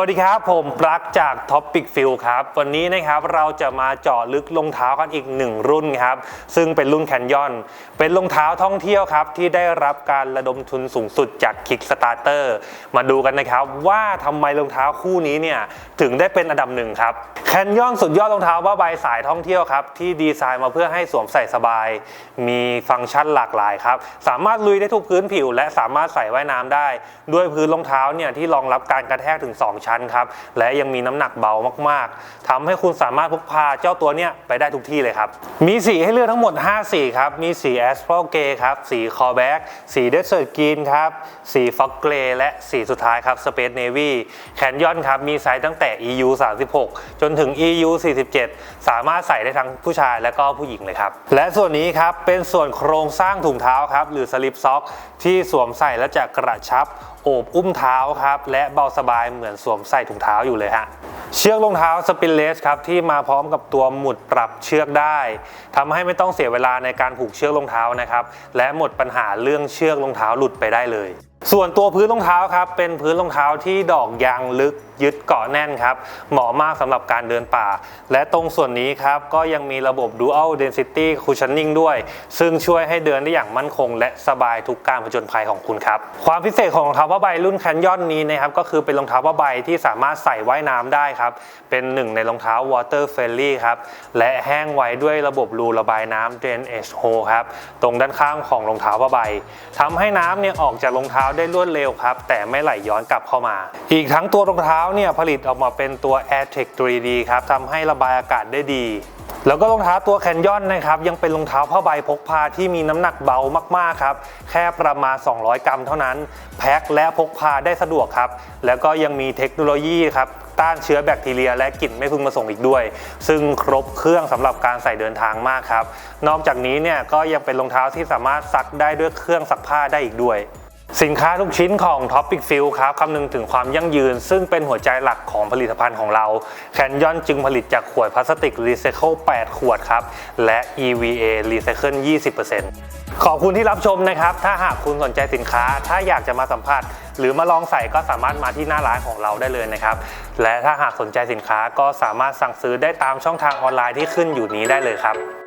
วัสดีครับ ผมปลั๊กจาก Topic f i e l ครับ วันนี้นะครับเราจะมาเจาะลึกรองเท้ากันอีกหนึ่งรุ่นครับ ซึ่งเป็นรุ่นแคนยอนเป็นรองเท้าท่องเที่ยวครับ ที่ได้รับการระดมทุนสูงสุดจาก Kickstarter มาดูกันนะครับ ว่าทำไมรองเท้าคู่นี้เนี่ยถึงได้เป็นอันดับหนึ่งครับแคนยอนสุดยอดรองเท้าผ้าใบสายท่องเที่ยวครับ ที่ดีไซน์มาเพื่อให้สวมใส่สบาย มีฟังก์ชันหลากหลายครับ สามารถลุยได้ทุกพื้นผิว และสามารถใส่ว่ายน้ำได้ ด้วยพื้นรองเท้าเนี่ยที่รองรับการกระแทกถึง 2ชั้นครับ และยังมีน้ำหนักเบามากๆทำให้คุณสามารถพกพาเจ้าตัวเนี้ยไปได้ทุกที่เลยครับ มีสีให้เลือกทั้งหมด 5 สีครับ มีสี Asphalt Grey ครับ สีคอแบ็กสี Desert Green ครับ สี Fog Grey และสีสุดท้ายครับ Space Navy แขนย่อนครับ มีไซส์ตั้งแต่ EU 36 จนถึง EU 47 สามารถใส่ได้ทั้งผู้ชายและก็ผู้หญิงเลยครับ และส่วนนี้ครับเป็นส่วนโครงสร้างถุงเท้าครับหรือสลิปซ็อกที่สวมใส่แล้วจะกระชับโอบอุ้มเท้าครับและเบาสบายเหมือนสวมใส่ถุงเท้าอยู่เลยฮะเชือกรองเท้าสปินเลสครับที่มาพร้อมกับตัวหมุดปรับเชือกได้ทำให้ไม่ต้องเสียเวลาในการผูกเชือกรองเท้านะครับและหมดปัญหาเรื่องเชือกรองเท้าหลุดไปได้เลยส่วนตัวพื้นรองเท้าครับเป็นพื้นรองเท้าที่ดอกยางลึกยึดเกาะแน่นครับ เหมาะมากสำหรับการเดินป่า และตรงส่วนนี้ครับ ก็ยังมีระบบ Dual Density Cushioning ด้วย ซึ่งช่วยให้เดินได้อย่างมั่นคง และสบายทุกการผจญภัยของคุณครับ ความพิเศษของรองเท้าผ้าใบรุ่นแคนยอนนี้นะครับ ก็คือเป็นรองเท้าผ้าใบที่สามารถใส่ว่ายน้ำได้ครับ เป็นหนึ่งในรองเท้า Water Friendly ครับ และแห้งไว้ด้วยระบบรูระบายน้ำ Drainage Hole ครับตรงด้านข้างของรองเท้าผ้าใบทำให้น้ำเนี่ยออกจากรองเท้าได้รวดเร็วครับ แต่ไม่ไหลย้อนกลับเข้ามา อีกทั้งตัวรองเท้าเนี่ยผลิตออกมาเป็นตัว AirTech 3D ครับทำให้ระบายอากาศได้ดีแล้วก็รองเท้าตัวแคนยอนนะครับยังเป็นรองเท้าผ้าใบพกพาที่มีน้ำหนักเบามากๆครับแค่ประมาณ 200 กรัมเท่านั้น แพ็คและพกพาได้สะดวกครับแล้วก็ยังมีเทคโนโลยีครับต้านเชื้อแบคทีเรีย และกลิ่นไม่พึงประสงค์อีกด้วย ซึ่งครบเครื่องสำหรับการใส่เดินทางมากครับนอกจากนี้เนี่ยก็ยังเป็นรองเท้าที่สามารถซักได้ด้วยเครื่องซักผ้าได้อีกด้วย สินค้าทุกชิ้นของ Topic f i e l ครับคำนึงถึงความยั่งยืน ซึ่งเป็นหัวใจหลักของผลิตภัณฑ์ของเราแคนยอนจึงผลิตจากขวดพลาสติกรีไซเคิล8ขวดครับ และ EVA รีไซเคิล20%ขอบคุณที่รับชมนะครับ ถ้าหากคุณสนใจสินค้า ถ้าอยากจะมาสัมผัส หรือมาลองใส่ก็สามารถมาที่หน้าร้านของเราได้เลยนะครับ และถ้าหากสนใจสินค้าก็สามารถสั่งซื้อได้ตามช่องทางออนไลน์ที่ขึ้นอยู่นี้ได้เลยครับ